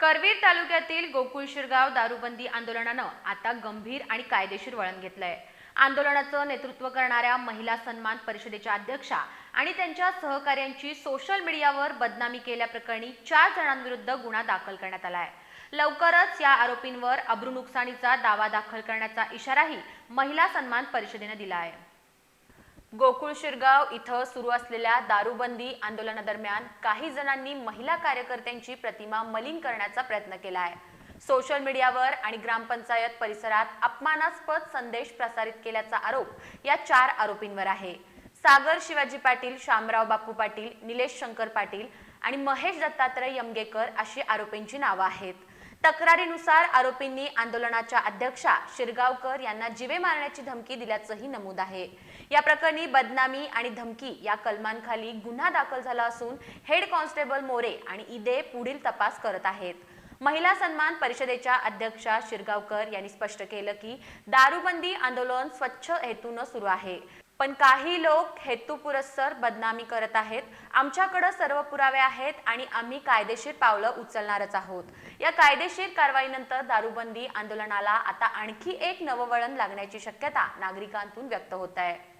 करवीर तालुक्यातील गोकुळ शिरगाव दारूबंदी आंदोलनानं आता गंभीर आणि कायदेशीर वळण घेतलंय. आंदोलनाचं नेतृत्व करणाऱ्या महिला सन्मान परिषदेच्या अध्यक्षा आणि त्यांच्या सहकाऱ्यांची सोशल मीडियावर बदनामी केल्याप्रकरणी चार जणांविरुद्ध गुन्हा दाखल करण्यात आलाय. लवकरच या आरोपींवर अब्रू नुकसानीचा दावा दाखल करण्याचा इशाराही महिला सन्मान परिषदेनं दिला आहे गोकुळ शिरगाव इथं सुरू असलेल्या दारूबंदी आंदोलनादरम्यान काही जणांनी महिला कार्यकर्त्यांची प्रतिमा मलिन करण्याचा प्रयत्न केला आहे. सोशल मीडियावर आणि ग्रामपंचायत परिसरात अपमानास्पद संदेश प्रसारित केल्याचा आरोप या चार आरोपींवर आहे. सागर शिवाजी पाटील शामराव बापू पाटील निलेश शंकर पाटील आणि महेश दत्तात्रय यमगेकर अशी आरोपींची नावं आहेत. तक्रारीनुसार आरोपींनी आंदोलनाच्या अध्यक्षा शिरगावकर यांना जिवे मारण्याची धमकी दिल्याचंही नमूद आहे. या प्रकरणी बदनामी आणि धमकी या कलमांखाली गुन्हा दाखल झाला असून हेड कॉन्स्टेबल मोरे आणि इदे पुढील तपास करत आहेत. महिला सन्मान परिषदेच्या अध्यक्षा शिरगावकर यांनी स्पष्ट केलं की दारूबंदी आंदोलन स्वच्छ हेतूनं सुरू आहे. पण काही लोक हेतुपुरस्सर बदनामी करत आहेत. आमच्याकडे सर्व पुरावे आहेत आणि आम्ही कायदेशीर पावलं उचलणारच आहोत. या कायदेशीर कारवाईनंतर दारूबंदी आंदोलनाला आता आणखी एक नववळण लागण्याची शक्यता नागरिकांतून व्यक्त होत आहे.